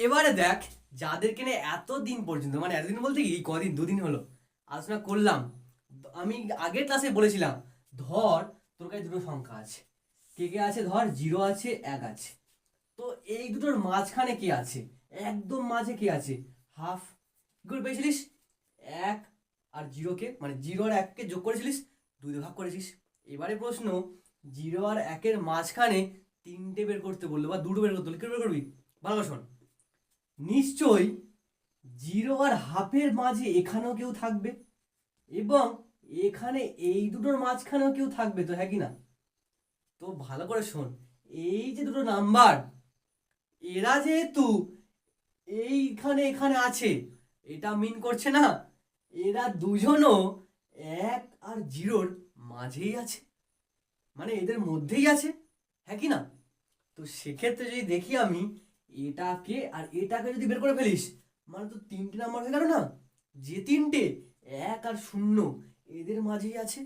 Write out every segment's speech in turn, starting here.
এবারে দেখ যাদেরকে নিয়ে এত দিন পর্যন্ত মানে এতদিন বলতে কি কদিন, দুদিন হলো, আলোচনা করলাম। আমি আগের ক্লাসে বলেছিলাম, ধর, তোর কাছে দুটো সংখ্যা আছে। কে কে আছে? ধর জিরো আছে, এক আছে। তো এই দুটোর মাঝখানে কে আছে? একদম মাঝে কে আছে? হাফ করে পেয়েছিলিস? এক আর জিরোকে মানে জিরো আর এককে যোগ করেছিলিস? দুই ভাগ করেছিস। এবারে প্রশ্ন জিরো আর একের মাঝখানে তিনটে বের করতে বলল বা দুটো বের করতে বলল কি বের করবি? ভালো শোন। নিশ্চয়ই জিরো আর হাফের মাঝে এখানেও কেউ থাকবে এবং এখানে এই দুটোর মাঝখানেও কেউ থাকবে তো হ্যাঁ কি না? তো ভালো করে শোন, এই যে দুটো নাম্বার, এরা যেহেতু এইখানে এখানে আছে, এটা মিন করছে না, এরা দুজনও এক আর জিরোর মাঝেই আছে মানে এদের মধ্যেই আছে হ্যাঁ কি না? তো সেক্ষেত্রে যদি দেখি আমি এটাকে আর এটাকে যদি বের করে ফেলিস মানে তো তিনটে নাম্বার হয়ে গেল না? যে তিনটে, এক আর শূন্য, এদের মাঝেই আছে।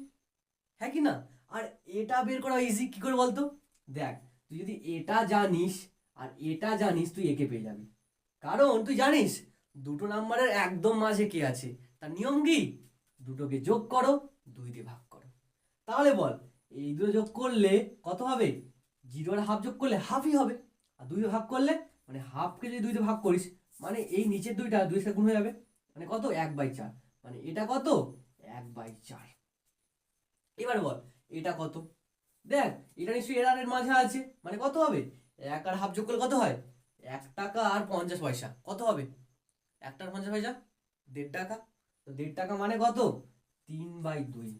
হ্যাঁ কি না? আর এটা বের করা ইজি কি করে বলতো? দেখ, তুই যদি এটা জানিস আর এটা জানিস, তুই একে পেয়ে যাবি। কারণ তুই জানিস, দুটো নাম্বারের একদম মাঝে কে আছে? তার নিয়ম কি? দুটোকে যোগ করো দুই দিয়ে ভাগ করো। তাহলে বল, এই দুটো যোগ করলে কত হবে? জিরো আর হাফ যোগ করলে হাফই হবে। আর দুই ভাগ করলে মানে হাফকে যদি দুই দিয়ে ভাগ করিস মানে এই নিচের দুইটা দুই সাথে গুণ হয়ে যাবে মানে কত? এক বাই চার। মানে এটা কত? এক বাই চার। এবার বল, এটা কত? দেখ, এটা নিশ্চয়ই এর আর এর মাঝে আছে। মানে কত হবে? এক আর হাফ যোগ করলে কত হয়? এক টাকা আর পঞ্চাশ পয়সা। কত হবে? একটা আর পঞ্চাশ পয়সা? দেড় টাকা। তো দেড় টাকা মানে কত? তিন বাই দুই।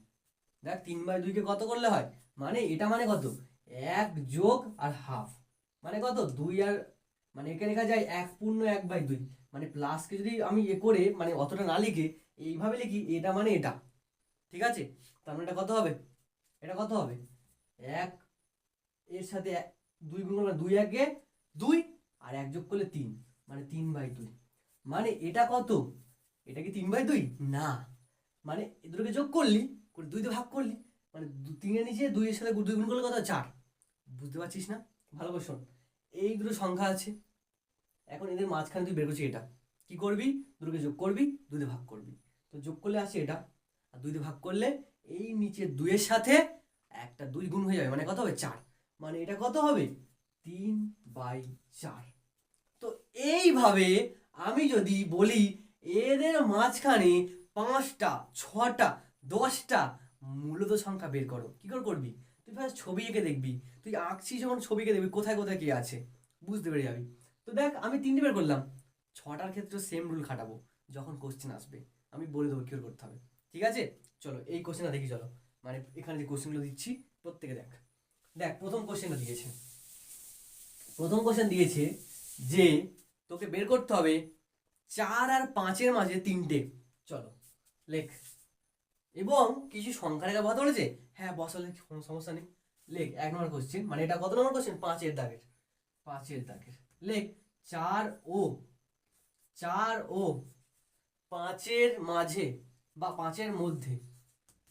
দেখ, তিন বাই দুইকে কত করলে হয়? মানে এটা মানে কত? এক যোগ আর হাফ মানে কত? দুই আর মানে এখানে লেখা যায় এক পূর্ণ এক বাই দুই। মানে প্লাসকে যদি আমি এ করে মানে অতটা না লিখে, এইভাবে লিখি, এটা মানে এটা। ঠিক আছে? তার মানে এটা কত হবে? এটা কত হবে? এক এর সাথে দুই গুণ করলে দুই একে দুই, আর এক যোগ করলে তিন। মানে তিন বাই দুই। মানে এটা কত? এটা কি তিন বাই দুই? না। মানে এ দুটোকে যোগ করলি, করে দুই দিয়ে ভাগ করলি মানে তিনের নিচে দুইয়ের সাথে দুই গুণ করলে কত? চার। বুঝতে পারছিস না? ভালো করে শোন। এই দুটো সংখ্যা আছে। এখন এদের মাঝখানে তুই বের করছিস এটা। কি করবি? দুটোকে যোগ করবি দিয়ে ভাগ করবি। তো যোগ করলে আসে এটা। আর দুই দিয়ে ভাগ করলে এই নিচে দুইয়ের সাথে একটা দুই গুণ হয়ে যাবে। মানে কত হবে? চার। মানে এটা কত হবে? তিন বাই চার। তো এইভাবে আমি যদি বলি, এদের মাঝখানে পাঁচটা, ছটা, দশটা মূলত সংখ্যা বের করো। কি করে করবি? তুই ফার্স্ট ছবি এঁকে দেখবি। তুই আঁকছিস যখন ছবি এঁকে দেখবি, কোথায় কোথায় কে আছে, বুঝতে পেরে যাবি। তো দেখ, আমি তিনটে বের করলাম। ছটার ক্ষেত্রে সেম রুল খাটাবো, যখন কোশ্চেন আসবে। আমি বলে দেবো কি করে করতে হবে। ঠিক আছে? চলো, এই কোশ্চেনটা দেখি, চলো। মানে এখানে যে কোশ্চেনগুলো দিচ্ছি, প্রত্যেকে দেখ। দেখ, প্রথম কোশ্চেনটা দিয়েছে। প্রথম কোশ্চেন দিয়েছে যে, তোকে বের করতে হবে চার আর পাঁচের মাঝে তিনটে। চলো, লেখ। এবং কিছু সংখ্যা রেখা কথা বলেছে? হ্যাঁ বসালে কোনো সমস্যা নেই। লেখ, এক নম্বর কোশ্চেন মানে এটা কত নম্বর কোশ্চেন পাঁচের দাগের। পাঁচের দাগের। লেখ, চার ও চার ও, পাঁচের মাঝে বা পাঁচের মধ্যে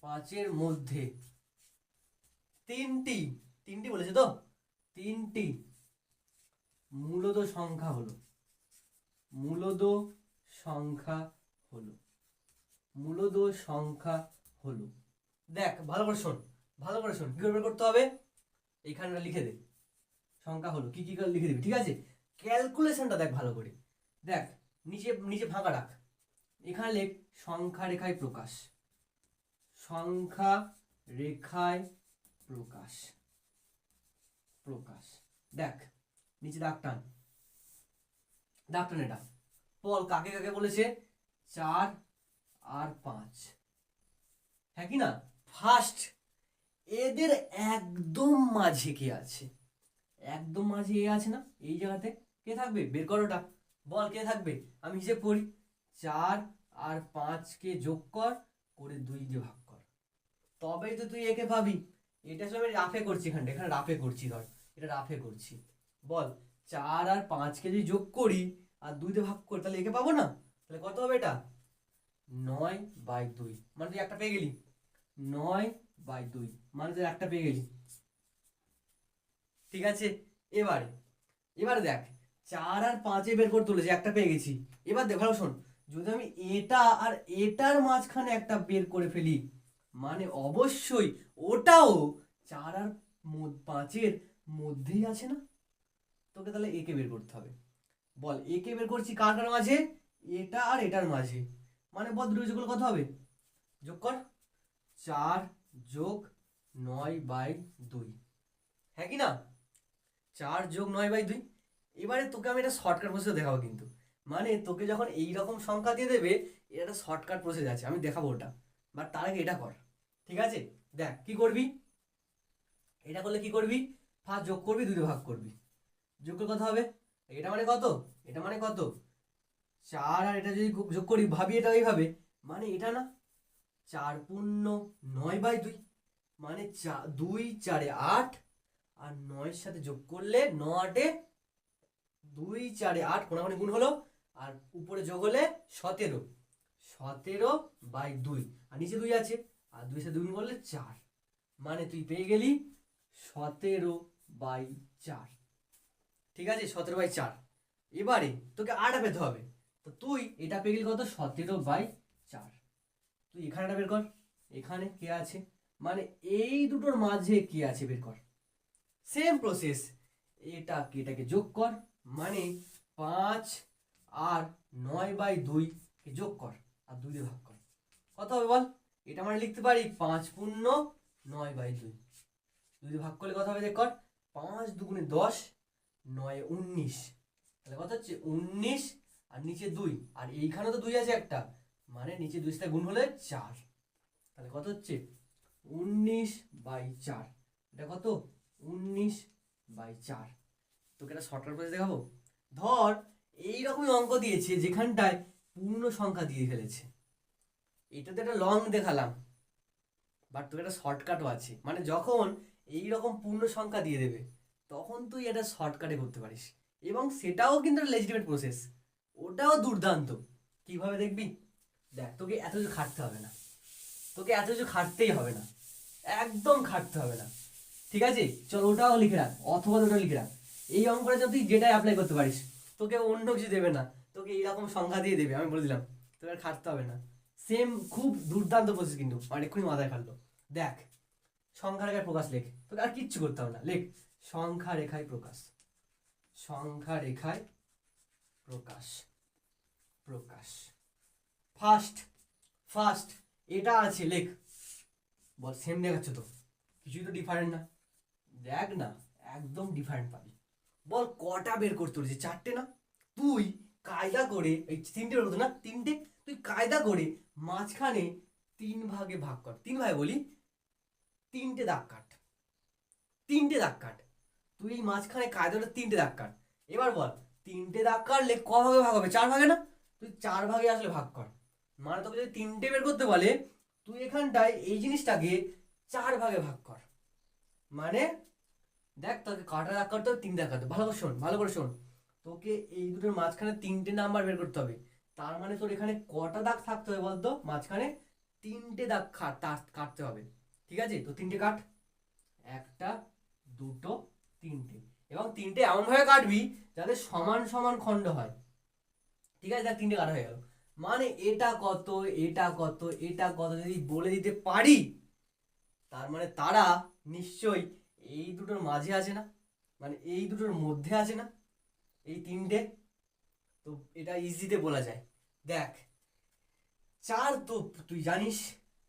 পাঁচের মধ্যে তিনটি তিনটি বলেছে তো? তিনটি মূলত সংখ্যা হলো। মূলত সংখ্যা হলো। মূলত সংখ্যা হলো। দেখ, ভালো করে শোন, ভালো করে শোন, কি করে বের করতে হবে? এইখানে লিখে দে। সংখ্যা হলো, কি কি করে লিখে দিবি, ঠিক আছে? ক্যালকুলেশনটা দেখ ভালো করে। দেখ, নিচে নিচে ফাঁকা রাখ। এখানে লেখ, সংখ্যা রেখায় প্রকাশ। সংখ্যা রেখায় প্রকাশ। প্রকাশ। দেখ, নিচে দাগ টান এটা। বল, কাকে কাকে বলেছে? চার আর পাঁচ। হ্যাঁ কি না? ফার্স্ট এদের একদম মাঝে কে আছে? একদম মাঝে এ আছে না? এই জায়গাতে কে থাকবে? বের করোটা বল, কে থাকবে? আমি হিসেব করি। চার আর পাঁচকে যোগ কর, করে দুই দিয়ে ভাগ কর। তবেই তো তুই একে পাবি। এটা সব রাফে করছি এখানটা। এখানে রাফে করছি, ধর। এটা রাফে করছি। বল, চার আর পাঁচকে যদি যোগ করি আর দুই দিয়ে ভাগ করি, তাহলে একে পাবো না? তাহলে কত হবে এটা? নয় বাই দুই। মানে তুই একটা পেয়ে গেলি। নয় বাই দুই। মানে তুই একটা পেয়ে গেলি ঠিক আছে? এবারে এবারে দেখ, চার আর পাঁচে বের করে তুলেছি, একটা পেয়ে গেছি। এবার দেখ, ভালো শোন, যদি আমি এটা আর এটার মাঝখানে একটা বের করে ফেলি মানে অবশ্যই ওটাও চার আর পাঁচের মধ্যেই আছে না? তোকে তাহলে একে বের করতে হবে। বল একে বের করছি কার কার মাঝে? এটা আর এটার মাঝে। মানে যোগগুলো কত হবে? যোগ কর। চার যোগ নয় বাই দুই। হ্যাঁ কি না? চার যোগ নয় বাই দুই। এবারে তোকে আমি একটা শর্টকাট প্রসেস দেখাবো কিন্তু। মানে তোকে যখন এই রকম সংখ্যা দিয়ে দেবে এটা একটা শর্টকাট প্রসেস আছে। আমি দেখাবো ওটা। বাট তার আগে এটা কর। ঠিক আছে? দেখ, কি করবি? এটা করলে কি করবি? ফার্স্ট যোগ করবি দুটো ভাগ করবি। যোগ করে কত হবে? এটা মানে কত? এটা মানে কত? চার আর এটা যদি যোগ করি, ভাবি এটা এইভাবে। মানে এটা না চার পূর্ণ নয় বাই দুই মানে চা, দুই চারে আট, আর নয়ের সাথে যোগ করলে ন আটে দুই চারে আট কোনাকুনি গুণ হলো, আর উপরে যোগ হলে সতেরো সতেরো বাই দুই, আর নিচে দুই আছে, আর দুই সাথে দুই গুণ করলে চার মানে তুই পেয়ে গেলি সতেরো বাই চার, ঠিক আছে? সতেরো বাই চার। এবারে তোকে আটা পেতে হবে, তো তুই এটা পেয়ে গেলি কত? সতেরো বাই চার। তুই এখানেটা বের কর। এখানে কে আছে? মানে এই দুটোর মাঝে কে আছে বের কর। সেম প্রসেস এটাকে এটাকে যোগ কর। মানে পাঁচ আর নয় বাই দুই যোগ কর আর দুই ভাগ কর। কত হবে বল? এটা মানে লিখতে পারি পাঁচ পূর্ণ নয় বাই দুই। দুই ভাগ করলে কত হবে দেখ কর? পাঁচ দুগুণে দশ, নয় উনিশ। তাহলে কত হচ্ছে? উনিশ আর নিচে দুই। আর এইখানে তো দুই আছে একটা। মানে নিচে দুই সাথে গুণ হলে চার। তাহলে কত হচ্ছে? উনিশ বাই চার। এটা কত? উনিশ বাই চার। তোকে একটা শর্টকাট প্রসেস দেখাবো? ধর, এইরকমই অঙ্ক দিয়েছে যেখানটায় পূর্ণ সংখ্যা দিয়ে ফেলেছে। এটাতে একটা লং দেখালাম। বাট তোকে একটা শর্টকাটও আছে। মানে যখন এই রকম পূর্ণ সংখ্যা দিয়ে দেবে, তখন তুই এটা শর্টকাটে করতে পারিস। এবং সেটাও কিন্তু লেজিটিমেট প্রসেস ওটাও দুর্দান্ত। কীভাবে দেখবি? দেখ, তোকে এত কিছু খাটতে হবে না। তোকে এত কিছু খাটতেই হবে না। একদম খাটতে হবে না। ঠিক আছে? চল ওটাও লিখে রাখ, অথবা ওটা লিখে রাখ। এই অঙ্কটা যদি যেটাই অ্যাপ্লাই করতে পারিস, তোকে অন্য কিছু দেবে না। তোকে এইরকম সংখ্যা দিয়ে দেবে, আমি বলে দিলাম। তোকে আর খাটতে হবে না। সেম খুব দুর্দান্ত প্রসেস কিন্তু এক্ষুনি মাথায় খাটলো। দেখ, সংখ্যা রেখায় প্রকাশ লেখ। তোকে আর কিচ্ছু করতে হবে না। লেখ, সংখ্যা রেখায় প্রকাশ। সংখ্যা রেখায় প্রকাশ। প্রকাশ। ফার্স্ট ফার্স্ট এটা আছে, লেখ। বল সেম দেখাচ্ছ তো। কিছুই তো ডিফারেন্ট না। দেখ না, একদম ডিফারেন্ট পাবি। বল, কটা বের করতে পেরেছি চারটে না? তুই কায়দা করে, এই তিনটে করতো না? তিনটে? তুই কায়দা করে মাঝখানে তিন ভাগে ভাগ কর। তিন ভাগে বলি, তিনটে দাগ কাট। তিনটে দাগ কাট। তুই এই মাঝখানে কায়দা করে তিনটে দাগ কাট। এবার বল, তিনটে দাগ কাটলে ক ভাগে ভাগ হবে? চার ভাগে না? তুই চার ভাগে আসলে ভাগ কর। মানে তোকে যদি তিনটে বের করতে বলে, তুই এখানটায় এই জিনিসটাকে চার ভাগে ভাগ কর। মানে দেখ তোকে কাটা দাগ করতে হবে, তিন দাগ কাটতে ভালো করে শোন, ভালো করে শোন। তোকে এই দুটোর মাঝখানে তিনটে নাম্বার বের করতে হবে। তার মানে তোর এখানে কটা দাগ থাকতে হবে বলতো? মাঝখানে তিনটে দাগ তা- কাটতে হবে। ঠিক আছে? তো তিনটে কাট। একটা, দুটো, তিনটে। এবং তিনটে এমনভাবে কাটবি যাতে সমান সমান খণ্ড হয়। ঠিক আছে? দেখ তিনটে কাটা হয়ে গেল। মানে এটা কত এটা কত এটা কত যদি বলে দিতে পারি, তার মানে তারা নিশ্চয়ই এই দুটোর মাঝে আছে না? মানে এই দুটোর মধ্যে আছে না? এই তিনটে? তো এটা ইজিতে বলা যায়। দেখ, চার তো তুই জানিস,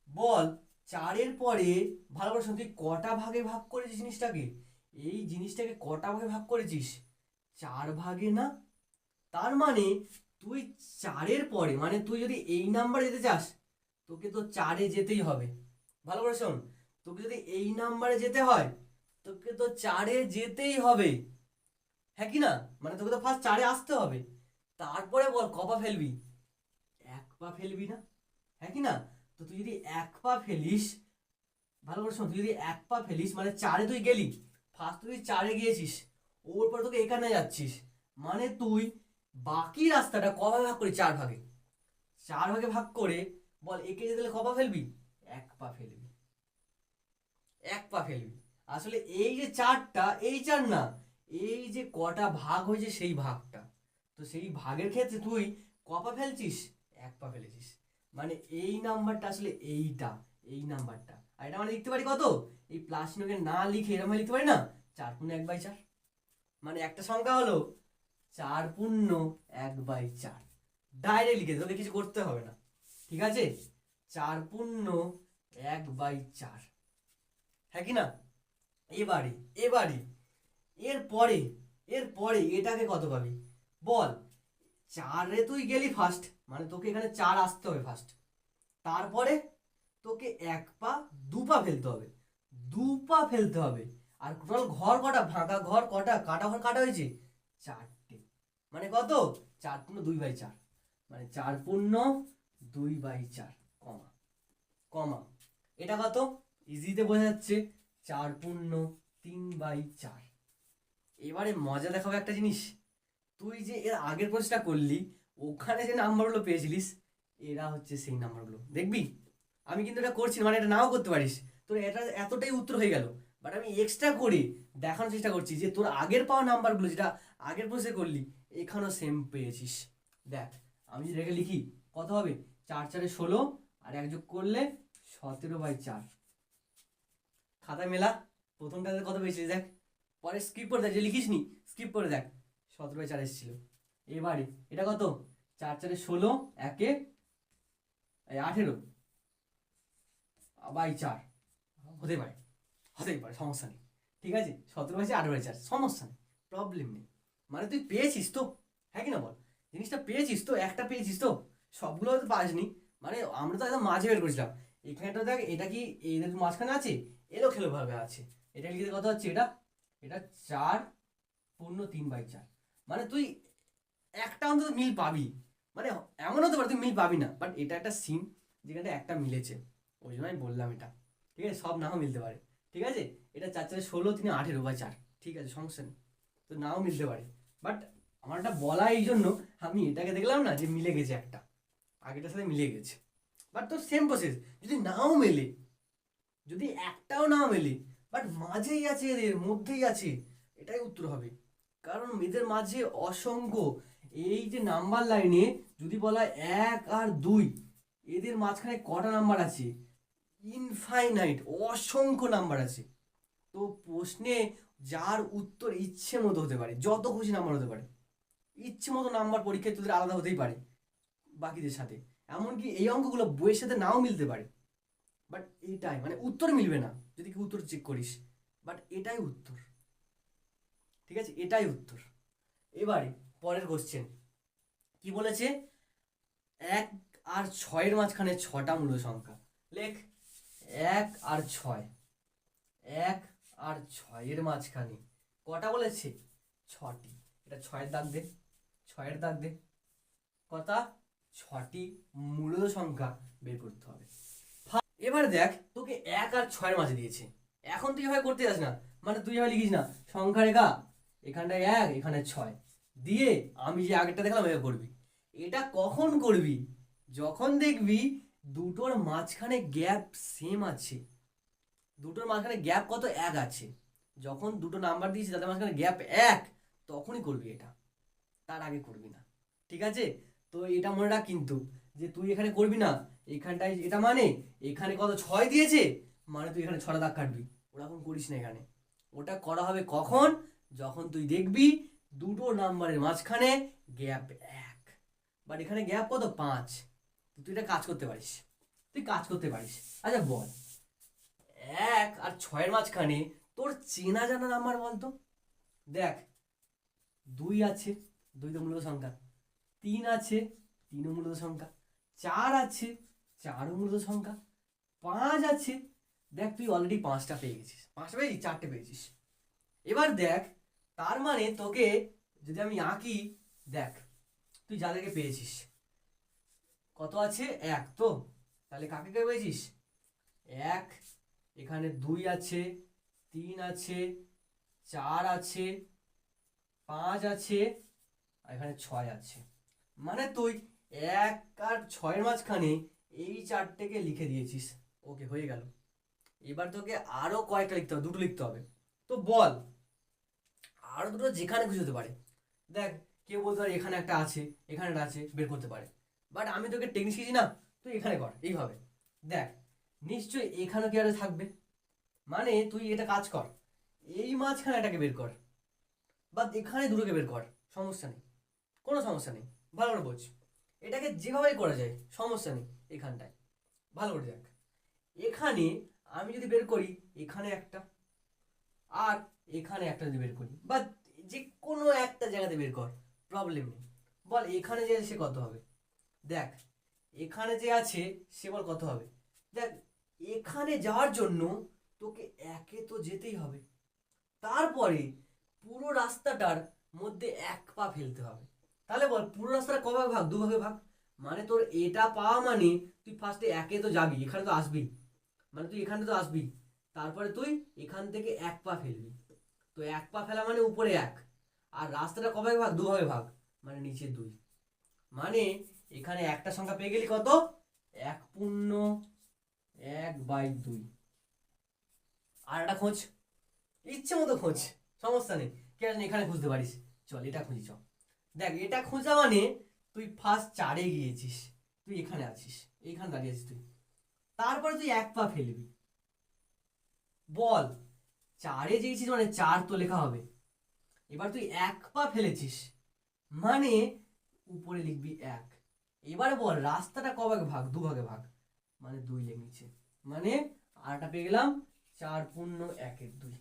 বল চারের পরে ভালো করে তুই কটা ভাগে ভাগ করেছিস জিনিসটাকে? এই জিনিসটাকে কটা ভাগে ভাগ করেছিস? চার ভাগে না? তার মানে তুই চারের পরে মানে তুই যদি এই নাম্বারে যেতে চাস, তোকে তো চারে যেতেই হবে। ভালো করে শোন, তোকে যদি এই নাম্বারে যেতে হয়, তোকে তো চারে যেতেই হবে। হ্যাঁ কি না? মানে তোকে তো ফার্স্ট চারে আসতে হবে। তারপরে বল ক পা ফেলবি? এক পা ফেলবি না? হ্যাঁ কি না? তো তুই যদি এক পা ফেলিস, ভালো করে শোন, তুই যদি এক পা ফেলিস মানে চারে তুই গেলি ফার্স্ট তুই চারে গিয়েছিস, ওর পর তোকে এখানে যাচ্ছিস। মানে তুই বাকি রাস্তাটা কভাবে ভাগ করি? চার ভাগে। চার ভাগে ভাগ করে বল একে যেতে কপা ফেলবি? এক পা ফেলবি। এক পা ফেলবি। আসলে এই যে চারটা, এই চার না, এই যে কটা ভাগ হয়েছে সেই ভাগটা। তো সেই ভাগের ক্ষেত্রে তুই কপা ফেলছিস? এক পা ফেলেছিস। মানে এই নাম্বারটা আসলে এইটা, এই নাম্বারটা। আর এটা মানে লিখতে পারি কত? এই প্লাস চিহ্নকে না লিখে এরকম লিখতে পারি না? চার পূর্ণ এক বাই চার। মানে একটা সংখ্যা হলো চার পূর্ণ এক বাই চার। ডাইরেক্ট লিখে তোকে কিছু করতে হবে না। ঠিক আছে? চার পূর্ণ এক বাই চার। হ্যাঁ কি না? এবারে এবারে এর পরে এর পরে এটাকে কত পাবি? বল, চারে তুই গেলি ফার্স্ট মানে তোকে এখানে চার আসতে হবে ফার্স্ট তারপরে তোকে এক পা, দু পা ফেলতে হবে। দু পা ফেলতে হবে। আর টোটাল ঘর কটা? ফাঁকা ঘর কটা? কাটা ঘর কাটা হয়েছে? চারটে। মানে কত? চার পূর্ণ দুই বাই চার। মানে চার পূর্ণ দুই বাই চার, কমা। কমা। এটা কত? ইজিতে বোঝা যাচ্ছে, চার পূর্ণ তিন বাই চার। এবারে মজা দেখাবো একটা জিনিস। তুই যে এর আগের প্রশ্নটা করলি, ওখানে যে নাম্বারগুলো পেয়েছিলিস, এরা হচ্ছে সেই নাম্বারগুলো। দেখবি? আমি কিন্তু এটা করছি মানে এটা নাও করতে পারিস। তোর এটা এতটাই উত্তর হয়ে গেল। বাট আমি এক্সট্রা করে দেখানোর চেষ্টা করছি যে তোর আগের পাওয়া নাম্বারগুলো, যেটা আগের প্রশ্নে করলি এখানেও সেম পেয়েছিস। দেখ, আমি রেখে লিখি, কত হবে? চার চারে ষোলো আর এক যোগ করলে সতেরো বাই চার। খাতা মেলা প্রথমটাতে কত পেয়েছিস দেখ? পরে স্কিপ করে দেখ, যে লিখিস নি স্কিপ করে দেখ, সতেরো বাই চার এসেছিল। এবারে, এটা কত? চার চারে ষোলো, একে আঠেরো, বাই চার। হতে পারে, হতেই পারে, সমস্যা নেই। ঠিক আছে? সতেরো বাই চার, আঠেরো বাই চার, সমস্যা নেই প্রবলেম নেই। মানে তুই পেয়েছিস তো হ্যাঁ কি না বল? জিনিসটা পেয়েছিস তো, একটা পেয়েছিস তো, সবগুলো হয়তো পাসনি মানে আমরা তো একদম মাঝে বের করেছিলাম। এখানেটা দেখ, এটা কি এদের মাঝখানে আছে, এলো খেলো ভাবে আছে। এটা লিখে কত হচ্ছে? এটা এটা চার পূর্ণ তিন বাই চার। মানে তুই একটা অন্তত মিল পাবি। মানে এমন হতে পারে তুই মিল পাবি না বাট এটা একটা সিন যেখানে একটা মিলেছে। ওই জন্য আমি বললাম এটা। ঠিক আছে? সব নাও মিলতে পারে। ঠিক আছে? এটা চার চারে ষোলো, তিনি আঠেরো বাই চার। ঠিক আছে? সমস্যা নেই। তো নাও মিলতে পারে। বাট আমার এটা বলা এই জন্য আমি এটাকে দেখলাম না যে মিলে গেছে একটা। আগেটার সাথে মিলে গেছে। বাট তোর সেম প্রসেস যদি নাও মেলে, যদি একটাও নাও মেলে বাট মাঝেই আছে এদের, মধ্যেই আছে, এটাই উত্তর হবে। কারণ এদের মাঝে অসংখ্য, এই যে নাম্বার লাইনে যদি বলা এক আর দুই, এদের মাঝখানে কটা নাম্বার আছে? ইনফাইনাইট অসংখ্য নাম্বার আছে। তো প্রশ্নে যার উত্তর ইচ্ছে মতো হতে পারে, যত খুশি নাম্বার হতে পারে। ইচ্ছে মতো নাম্বার পরীক্ষায় তোদের আলাদা হতেই পারে বাকিদের সাথে। এমনকি এই অঙ্কগুলো বইয়ের সাথে নাও মিলতে পারে। বাট এটাই মানে উত্তর মিলবে না, যদি কি উত্তর চেক করিস। বাট এটাই উত্তর। ঠিক আছে? এটাই উত্তর। এবারে পরের কোশ্চেন কি বলেছে? এক আর ছয়ের মাঝখানে ছটা মূল সংখ্যা। লেখ, এক আর ছয়। এক আর ছয়ের মাঝখানে। কটা বলেছে? ছটি। এটা ছয়ের দাগ দে, ছয়ের দাগ দে। কথা ছটি। মূল সংখ্যা বের করতে হবে। এবার দেখ, তোকে এক আর ছয়ের মাঝে দিয়েছে। এখন তুই এভাবে করতে যাস না। মানে তুই এভাবে লিখিস না। সংখ্যা রেখা, এখানটায় এক, এখানে ছয়। দিয়ে আমি যে আগেরটা দেখলাম, এভাবে করবি। এটা কখন করবি? যখন দেখবি দুটোর মাঝখানে গ্যাপ সেম আছে। দুটোর মাঝখানে গ্যাপ কত? এক আছে। যখন দুটো নাম্বার দিয়েছি, তাদের মাঝখানে গ্যাপ এক, তখনই করবি এটা। তার আগে করবি না। ঠিক আছে? তো এটা মনে রাখ কিন্তু, যে তুই এখানে করবি না, এখানটায় এটা মানে এখানে কত? ছয় দিয়েছে মানে তুই এখানে ছটা দাগ কাটবি। ওরকম করিস না এখানে। ওটা করা হবে কখন? যখন তুই দেখবি দুটো নাম্বারের মাঝখানে গ্যাপ এক। বাট এখানে গ্যাপ কত? পাঁচ। তুই এটা কাজ করতে পারিস। তুই কাজ করতে পারিস। আচ্ছা বল। এক আর ছয়ের মাঝখানে তোর চেনা জানা নাম্বার বলতো? দেখ, দুই আছে, দুই তো মূলত সংখ্যা। তিন আছে, তিনও মূলত সংখ্যা। চার আছে, চারও মূলত সংখ্যা। পাঁচ আছে, দেখ তুই অলরেডি পাঁচটা পেয়ে গেছিস। পাঁচটা পেয়েছিস, চারটে পেয়েছিস। এবার দেখ, তার মানে তোকে যদি আমি আঁকি, দেখ, তুই যাদেরকে পেয়েছিস, কত আছে? এক তো? তাহলে কাকে কে পেয়েছিস? এক এখানে দুই আছে, তিন আছে, চার আছে, পাঁচ আছে, আর এখানে ছয় আছে। মানে তুই এক আর ছয়ের মাঝখানে এই চারটেকে লিখে দিয়েছিস। ওকে, হয়ে গেল। এবার তোকে আরও কয়েকটা লিখতে হবে, দুটো লিখতে হবে। তো বল, আরও দুটো যেখানে খুশি হতে পারে। দেখ, কেউ বলতে পারে এখানে একটা আছে, এখানে একটা আছে, বের করতে পারে। বাট আমি তোকে টেকনিক শিখেছি না, তুই এখানে কর, এইভাবে। দেখ নিশ্চয়ই এখানে কি আর থাকবে? মানে তুই এটা কাজ কর। এই মাঝখানে এটাকে বের কর। বা এখানে দুটোকে বের কর। সমস্যা নেই। কোনো সমস্যা নেই। ভালো করে বোঝ। এটাকে যেভাবে করা যায়, সমস্যা নেই এখানটায়। ভালো করে দেখ। এখানে আমি যদি বের করি, এখানে একটা। আর এখানে একটা যদি বের করি। বা যে কোনো একটা জায়গাতে বের কর। প্রবলেম নেই। বল এখানে যে সে কত হবে? দেখ, এখানে যে আছে সে বল কত হবে? দেখ এখানে যাওয়ার জন্য তোকে একে তো যেতেই হবে। তারপরে পুরো রাস্তাটার মধ্যে এক পা ফেলতে হবে। তাহলে বল, পুরো রাস্তাটা কভাবে ভাগ? দুভাগে ভাগ মানে তোর এটা পাওয়া মানে তুই ফার্স্টে একে তো যাবি, এখানে তো আসবি। মানে তুই এখানে তো আসবি। তারপরে তুই এখান থেকে এক পা ফেলবি। তো এক পা ফেলা মানে উপরে এক। আর রাস্তাটা কবে ভাগ? দুভাবে ভাগ। মানে নিচে দুই। মানে এখানে একটা সংখ্যা পেয়ে গেলি কত? এক পূর্ণ এক বাই দুই। আর একটা খোঁজ। ইচ্ছে মতো খোঁজ, সমস্যা নেই। কে জানে এখানে খুঁজতে পারিস। চল, এটা খুঁজি, চল। দেখ, এটা খোঁজা মানে তুই ফার্স্ট চারে গিয়েছিস, তুই এখানে আছিস, এইখানে দাঁড়িয়ে আছিস তুই। তারপরে তুই এক পা ফেলবি। বল, চারে যেয়েছিস মানে চার তো লেখা হবে। এবার তুই এক পা ফেলেছিস মানে উপরে লিখবি এক। এবার বল, রাস্তাটা কভাগে ভাগ, দুভাগে ভাগ? মানে দুই লেখ নিচে মানে আরটা পেয়ে গেলাম চার পূর্ণ একের দুই।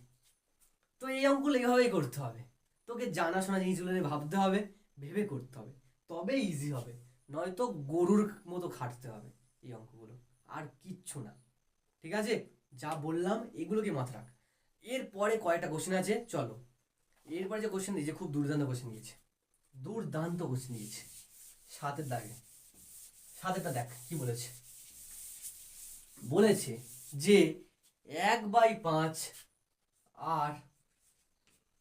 তো এই অঙ্কগুলো এইভাবেই করতে হবে। তোকে জানাশোনা জিনিসগুলো নিয়ে ভাবতে হবে, ভেবে করতে হবে। তবে ইজি হবে। নয়তো গরুর মতো খাটতে হবে এই অঙ্কগুলো। আর কিচ্ছু না। ঠিক আছে? যা বললাম এগুলোকে মাথা রাখ। এরপরে কয়টা কোশ্চেন আছে? চলো। এরপরে যে কোশ্চেন দিয়েছে, খুব দুর্দান্ত কোশ্চেন দিয়েছে। দুর্দান্ত কোশ্চেন দিয়েছে। সাতের দাগে। সাতেরটা দেখ, কি বলেছে। বলেছে যে এক বাই পাঁচ আর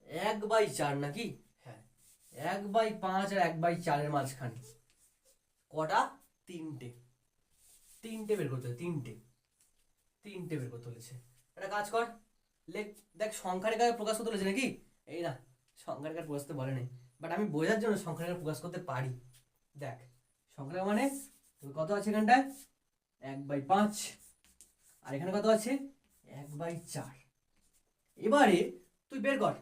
এক বাই চার নাকি? হ্যাঁ এক বাই পাঁচ আর এক বাই চারের মাঝখানে। কটা? তিনটে। তিনটে বের করতে তিনটে। তিনটে বের করতে বলেছে। একটা কাজ কর, লেখ, দেখ সংখ্যার কাছে প্রকাশ করতে বলেছে নাকি? এই না, সংখ্যার কাছে প্রকাশ করতে বলে নেই। বাট আমি বোঝার জন্য সংখ্যার কাছে প্রকাশ করতে পারি। দেখ, সংখ্যার মানে তোর কত আছে এখানটায়? এক বাই পাঁচ। আর এখানে কত আছে? এক বাই চার। এবারে তুই বের কর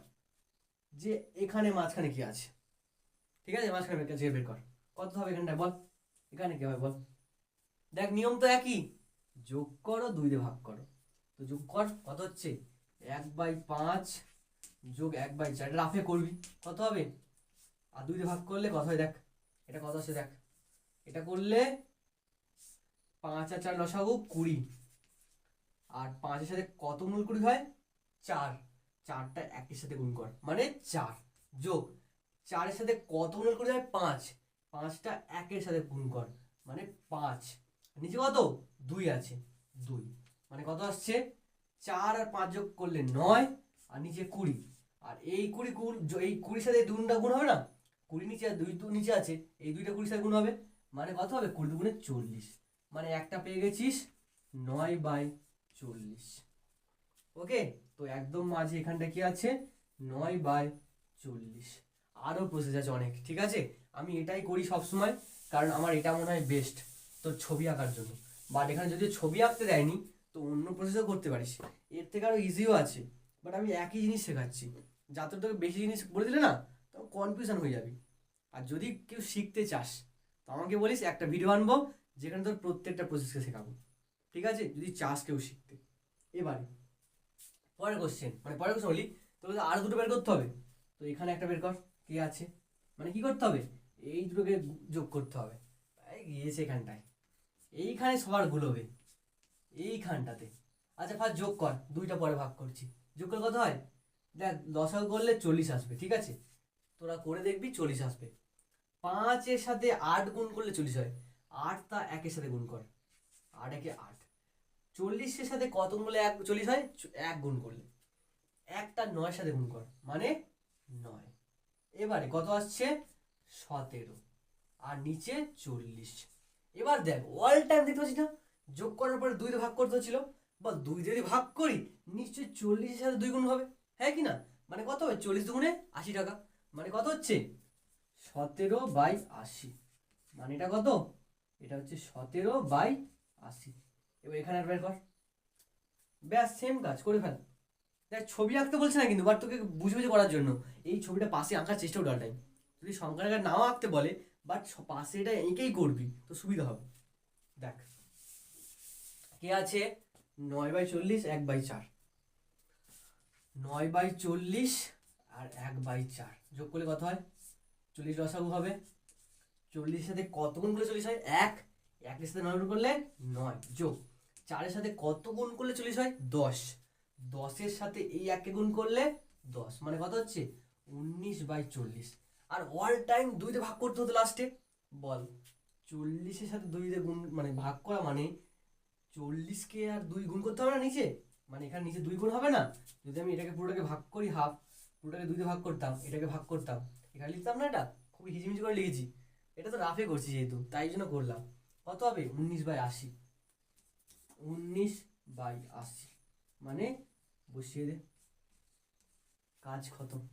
যে এখানে মাঝখানে কি আছে। ঠিক আছে? মাঝখানে বের বের কর। কত হবে এখানটায় বল? এখানে কি হবে বল? দেখ, নিয়ম তো একই। যোগ করো, দুই দিয়ে ভাগ করো। তো যোগ কর, কত হচ্ছে? এক বাই পাঁচ যোগ এক বাই চার। রাফে করবি। কত হবে? আর দুই দিয়ে ভাগ করলে কত হয় দেখ? এটা কত হচ্ছে দেখ? এটা করলে পাঁচ আর চার লসাগু কুড়ি। আর পাঁচের সাথে কত মূল কুড়ি হয়? চার। চারটা একের সাথে গুণ কর। মানে চার। যোগ। চারের সাথে কত মূল কুড়ি হয়? পাঁচ। পাঁচটা একের সাথে গুণ কর। মানে পাঁচ। নিচে কত? দুই আছে। দুই। মানে কত আসছে? চার আর পাঁচ যোগ করলে নয়, আর নিচে কুড়ি। আর এই কুড়ি গুণ এই কুড়ির সাথে দুগুণটা গুণ হবে না? কুড়ি নিচে আর দুই নিচে আছে। এই দুইটা কুড়ির সাথে গুণ হবে। মানে কত হবে? কুড়ি দুগুণে চল্লিশ। মানে একটা পেয়ে গেছিস নয় বাই চল্লিশ। ওকে, তো একদম মাঝে এখানটা কি আছে? নয় বাই চল্লিশ। আরও প্রসেস আছে অনেক, ঠিক আছে? আমি এটাই করি সব সময় কারণ আমার এটা মনে হয় বেস্ট তোর ছবি আঁকার জন্য। বাট এখানে যদি ছবি আঁকতে দেয়নি, তো অন্য প্রসেসও করতে পারিস। এর থেকে আরও ইজিও আছে। বাট আমি একই জিনিস শেখাচ্ছি। যাতে তোকে বেশি জিনিস বলে দিলে না তখন কনফিউশন হয়ে যাবি। আর যদি কেউ শিখতে চাস, তো আমাকে বলিস, একটা ভিডিও আনব, যেখানে তোর প্রত্যেকটা প্রসেসকে শেখাবো। ঠিক আছে? যদি চাস কেউ শিখতে। এবারে পরের কোশ্চেন মানে পরের কোশ্চেন বলি, তোকে তো আরও দুটো বের করতে হবে। তো এখানে একটা বের কর, কে আছে? মানে কি করতে হবে? এই দুটোকে যোগ করতে হবে। গিয়েছে এখানটায়। এইখানে সবার গুলোবে এইখানটাতে। আচ্ছা ফার্স্ট যোগ কর, দুইটা পরে ভাগ করছি। যোগ করে কত হয়? দেখ দশক করলে চল্লিশ আসবে, ঠিক আছে? তোরা করে দেখবি, চল্লিশ আসবে। পাঁচের সাথে আট গুণ করলে চল্লিশ হয়। আট তা একের সাথে গুণ কর। আট একে আট। চল্লিশের সাথে কত গুণ এক, চল্লিশ হয়? এক গুণ করলে। একটা নয়ের সাথে গুণ কর। মানে নয়। এবারে কত আসছে? সতেরো। আর নিচে চল্লিশ। এবার দেখ অল টাইম দেখতে পাচ্ছিস না? যোগ করার পরে দুই ভাগ করতে হচ্ছিল। বা দুই যদি ভাগ করি, নিশ্চয়ই চল্লিশের সাথে দুই গুণ হবে। হ্যাঁ কি না? মানে কত হবে চল্লিশ দুগুণে আশি টাকা। মানে কত হচ্ছে? সতেরো বাই আশি। মানে এটা কত? এটা হচ্ছে সতেরো বাই আশি। এবার এখানে বের কর। ব্যাস সেম কাজ, করে ফেল। দেখ, ছবি আঁকতে বলছে না কিন্তু বাট তোকে বুঝে বুঝে করার জন্য। এই ছবিটা পাশে আঁকার চেষ্টা করি টাইম যদি আকার নাও আঁকতে বলে বাট পাশে এটা এঁকেই করবি, তো সুবিধা হবে। দেখ। কে আছে? নয় বাই চল্লিশ, এক বাই চার। নয় বাই চল্লিশ আর এক বাই চার। যোগ করলে কত হয়? চল্লিশ রসাগু হবে। চল্লিশের সাথে কত গুণ চল্লিশ হয়? এক। একের সাথে নয় করলে নয়। যোগ। চারের সাথে কত গুণ করলে চল্লিশ হয়? দশ। দশের সাথে এই একে গুণ করলে দশ। মানে কত হচ্ছে? উনিশ বাই চল্লিশ। আর অল টাইম দুইতে ভাগ করতে হতো লাস্টে বল। চল্লিশের সাথে দুই দিয়ে গুণ মানে ভাগ করা মানে চল্লিশকে আর দুই গুণ করতে হবে না নিচে? মানে এখানে নিচে দুই গুণ হবে না? যদি আমি এটাকে পুরোটাকে ভাগ করি হাফ পুরোটাকে দুইতে ভাগ করতাম, এটাকে ভাগ করতাম। এখানে লিখতাম না এটা? খুবই হিজিমিজি করে লিখেছি। এটা তো রাফে করছি যেহেতু, তাই জন্য করলাম। কত হবে? উনিশ বাই আশি। উনিশ বাই আশি। মানে বসিয়ে দে। কাজ খতম।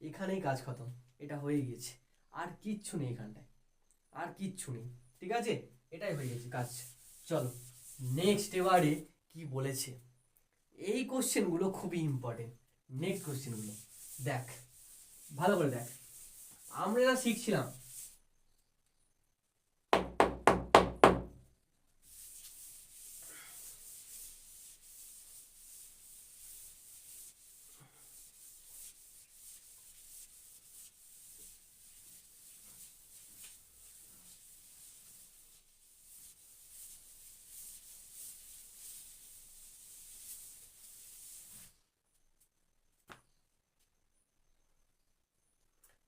এখানেই কাজ খতম। এটা হয়ে গেছে। আর কিচ্ছু নেই এখানটায়। আর কিচ্ছু নেই। ঠিক আছে? এটাই হয়ে গেছে কাজ। চলো নেক্সট এবারে কি বলেছে? এই কোশ্চেনগুলো খুবই ইম্পর্টেন্ট নেক্সট কোশ্চেনগুলো দেখ, ভালো করে দেখ। আমরা শিখছিলাম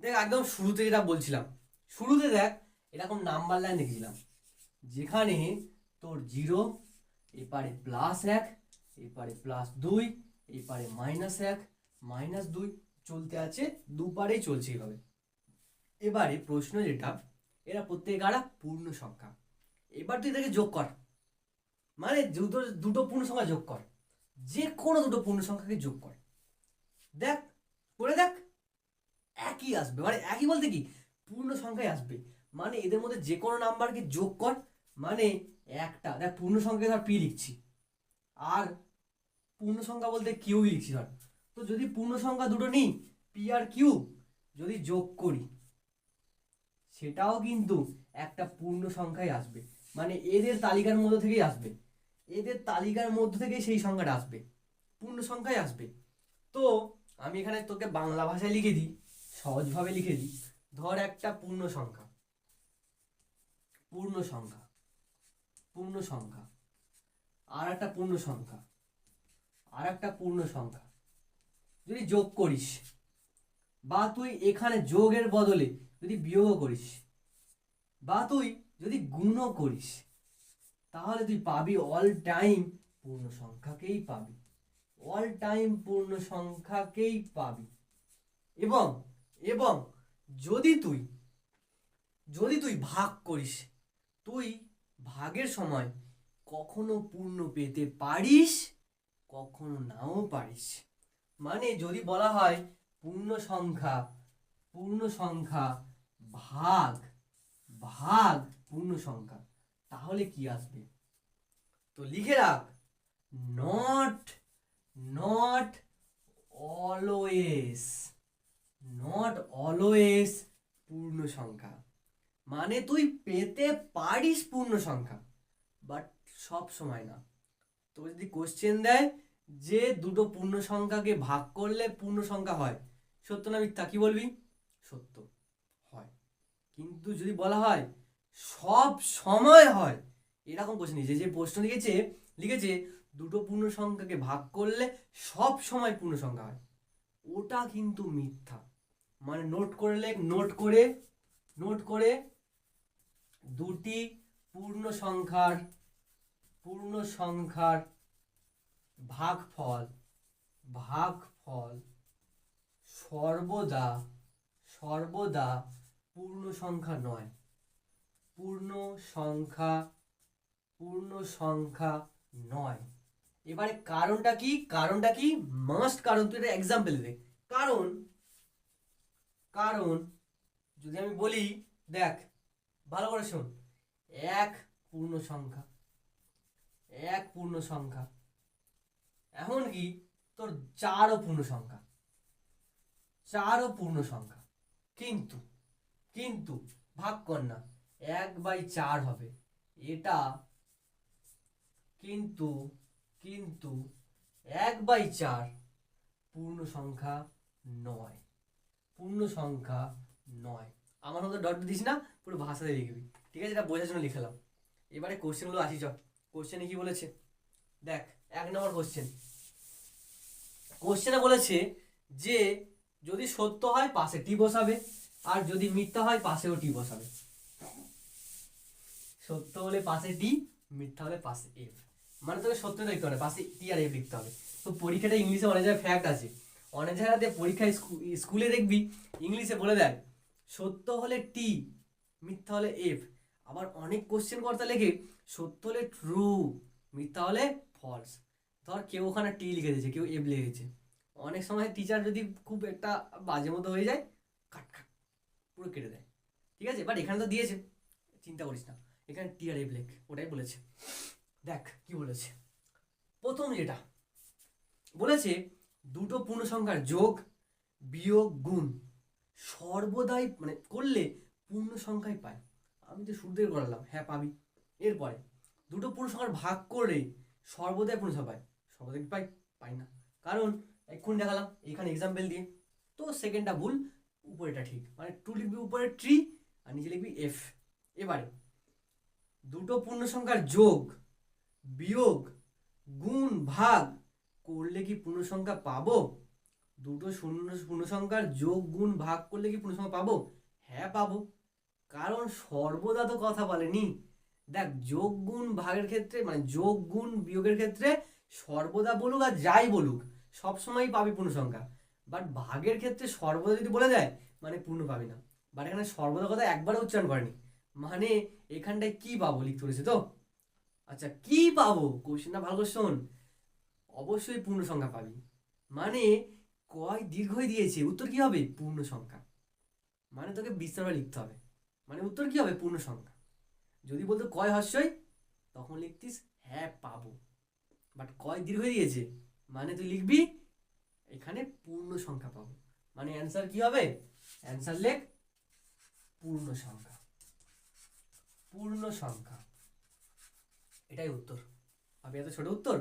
দেখ, একদম শুরুতে যেটা বলছিলাম, শুরুতে দেখ, এরকম নাম্বার লাইন দেখেছিলাম যেখানে তোর জিরো এপারে প্লাস এক, এপারে প্লাস দুই, এপারে মাইনাস এক মাইনাস দুই চলতে আছে, দুপারেই চলছে এইভাবে এবারে প্রশ্ন যেটা, এরা প্রত্যেক কারা পূর্ণ সংখ্যা। এবার তুই এটাকে যোগ কর মানে দুটো দুটো পূর্ণ সংখ্যা যোগ কর যে কোনো দুটো পূর্ণ সংখ্যাকে যোগ কর। দেখ, করে দেখ। একই আসবে। মানে একই বলতে কি? পূর্ণ সংখ্যায় আসবে। মানে এদের মধ্যে যে কোনো নাম্বারকে যোগ কর। মানে একটা, দেখ পূর্ণ সংখ্যায় ধর পি লিখছি। আর পূর্ণ সংখ্যা বলতে কিউ লিখছি ধর। তো যদি পূর্ণ সংখ্যা দুটো নিই পি আর কিউ যদি যোগ করি, সেটাও কিন্তু একটা পূর্ণ সংখ্যায় আসবে। মানে এদের তালিকার মধ্যে থেকেই আসবে। এদের তালিকার মধ্যে থেকেই সেই সংখ্যাটা আসবে। পূর্ণ সংখ্যায় আসবে। তো আমি এখানে তোকে বাংলা ভাষায় লিখে দিই। সহজভাবে লিখে দিই। ধর একটা পূর্ণ সংখ্যা। পূর্ণ সংখ্যা। পূর্ণ সংখ্যা। আর একটা পূর্ণ সংখ্যা। আর একটা পূর্ণ সংখ্যা। যদি যোগ করিস, বা তুই এখানে যোগের বদলে যদি বিয়োগ করিস, বা তুই যদি গুণও করিস, তাহলে তুই পাবি অল টাইম পূর্ণ সংখ্যাকেই পাবি। অল টাইম পূর্ণ সংখ্যাকেই পাবি। এবং এবং যদি তুই যদি তুই ভাগ করিস, তুই ভাগের সময় কখনো পূর্ণ পেতে পারিস, কখনো নাও পারিস। মানে যদি বলা হয় পূর্ণ সংখ্যা পূর্ণ সংখ্যা ভাগ ভাগ পূর্ণ সংখ্যা, তাহলে কি আসবে? তো লিখে রাখ not not always not always পূর্ণ সংখ্যা মানে তুই পেতে পারিস পূর্ণ সংখ্যা বাট সব সময় না। তো যদি কোশ্চেন দেয় যে দুটো পূর্ণ সংখ্যাকে ভাগ করলে পূর্ণ সংখ্যা হয়, সত্য না মিথ্যা? কি বলবি? সত্য। হয়। কিন্তু যদি বলা হয় সব সময় হয়, এরকম কোশ্চেন যে যে প্রশ্ন লিখেছে লিখেছে, দুটো পূর্ণ সংখ্যাকে ভাগ করলে সব সময় পূর্ণ সংখ্যা হয়। ওটা কিন্তু মিথ্যা। মানে নোট করলে নোট করে নোট করে দুটি পূর্ণ সংখ্যার পূর্ণ সংখ্যার ভাগফল ভাগফল সর্বদা সর্বদা পূর্ণ সংখ্যা নয়। পূর্ণ সংখ্যা পূর্ণ সংখ্যা নয়। এবারে কারণটা কি? কারণটা কি? মাস্ট কারণ, তুই এটা এক্সাম্পল দে। কারণ কারণ যদি আমি বলি, দেখ, ভালো করে শোন, এক পূর্ণ সংখ্যা, এক পূর্ণ সংখ্যা। এমনকি তোর চারও পূর্ণ সংখ্যা। চারও পূর্ণ সংখ্যা। কিন্তু কিন্তু, ভাগ কর না, এক বাই চার হবে। এটা কিন্তু কিন্তু, এক বাই চার পূর্ণ সংখ্যা নয়। পূর্ণ সংখ্যা নয়। আমার মতো ডট দিস না, পুরো ভাষাতে লিখবি। ঠিক আছে? এটা বোঝার জন্য লিখলাম এবারে কোশ্চেনগুলো আসি চ কোশ্চেনে কি বলেছে? দেখ, এক নম্বর কোশ্চেন কোশ্চেনে বলেছে যে, যদি সত্য হয়, পাশে টি বসাবে। আর যদি মিথ্যা হয়, পাশেও টি বসাবে। সত্য হলে পাশে টি, মিথ্যা হলে পাশে এফ। মানে তোকে সত্য দেখতে হবে, পাশে টি আর এফ লিখতে হবে। তো পরীক্ষাটা ইংলিশে অনেক জায়গায় ফ্যাক্ট আছে। অনেক জায়গাতে পরীক্ষায় স্কু- স্কুলে দেখবি ইংলিশে বলে দেয়, সত্য হলে টি মিথ্যা হলে এফ আবার অনেক কোশ্চেন করতে লেগে সত্য হলে ট্রু মিথ্যা হলে ফলস ধর কেউ ওখানে টি লিখে দিয়েছে, কেউ এফ লিখেছে অনেক সময় টিচার যদি খুব একটা বাজে মতো হয়ে যায়, কাট কাট, পুরো কেটে দেয়। ঠিক আছে? বাট এখানে তো দিয়েছে, চিন্তা করিস না। এখানে টি আর এফ লেখ, ওটাই বলেছে। দেখ কি বলেছে। প্রথম যেটা, বলেছে দুটো পূর্ণ সংখ্যার যোগ, বিয়োগ, গুণ সর্বদাই মানে করলে পূর্ণ সংখ্যাই পায়। আমি তো শুরুতে করালাম হ্যাঁ পাবি। এরপরে দুটো পূর্ণ সংখ্যার ভাগ করে সর্বদাই পূর্ণ সংখ্যা পায়। সর্বদাই পাই পাই না। কারণ এক্ষুনি দেখালাম, এখানে এক্সাম্পল দিয়ে। তো সেকেন্ডটা ভুল উপরেটা ঠিক। মানে টু লিখবি উপরে ট্রি আর নিচে লিখবি এফ এবারে দুটো পূর্ণ সংখ্যার যোগ, বিয়োগ, গুণ, ভাগ করলে কি পূর্ণ সংখ্যা পাবো? দুটো শূন্য পূর্ণ সংখ্যার যোগ গুণ ভাগ করলে কি পূর্ণ সংখ্যা পাবো? হ্যাঁ পাবো। কারণ সর্বদা তো কথা বলেনি। দেখ, যোগ গুণ ভাগের ক্ষেত্রে মানে যোগ গুণ বিয়োগের ক্ষেত্রে সর্বদা বলুক আর যাই বলুক সবসময়ই পাবি পূর্ণ সংখ্যা বাট ভাগের ক্ষেত্রে সর্বদা যদি বলে দেয় মানে পূর্ণ পাবি না। বাট এখানে সর্বদা কথা একবারও উচ্চারণ করেনি। মানে এখানটায় কি পাবো লিখতে বলেছে তো? আচ্ছা কি পাবো? কোশ্চেনটা ভালো করে শোন। অবশ্যই পূর্ণ সংখ্যা পাবি। মানে কয় দীর্ঘই দিয়েছে, উত্তর কি হবে? পূর্ণ সংখ্যা মানে তোকে বিস্তারভাবে লিখতে হবে। মানে উত্তর কি হবে? পূর্ণ সংখ্যা যদি বলতো কয় হর্ষই তখন লিখতিস হ্যাঁ পাবো। বাট কয় দীর্ঘ দিয়েছে মানে তুই লিখবি, এখানে পূর্ণ সংখ্যা পাবো। মানে অ্যান্সার কি হবে? অ্যান্সার লেখ পূর্ণ সংখ্যা পূর্ণ সংখ্যা এটাই উত্তর। আমি এত ছোট উত্তর?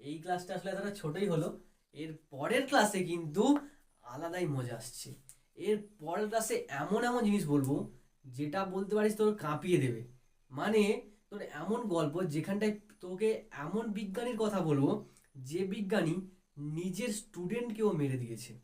এই ক্লাসটা আসলে এতটা ছোটই হলো। এর পরের ক্লাসে কিন্তু আলাদাই মজা আসছে। এর পরের ক্লাসে এমন এমন জিনিস বলব, যেটা বলতে পারিস তোর কাঁপিয়ে দেবে। মানে তোর এমন গল্প যেখানটায় তোকে এমন বিজ্ঞানীর কথা বলব, যে বিজ্ঞানী নিজের স্টুডেন্টকেও মেরে দিয়েছে।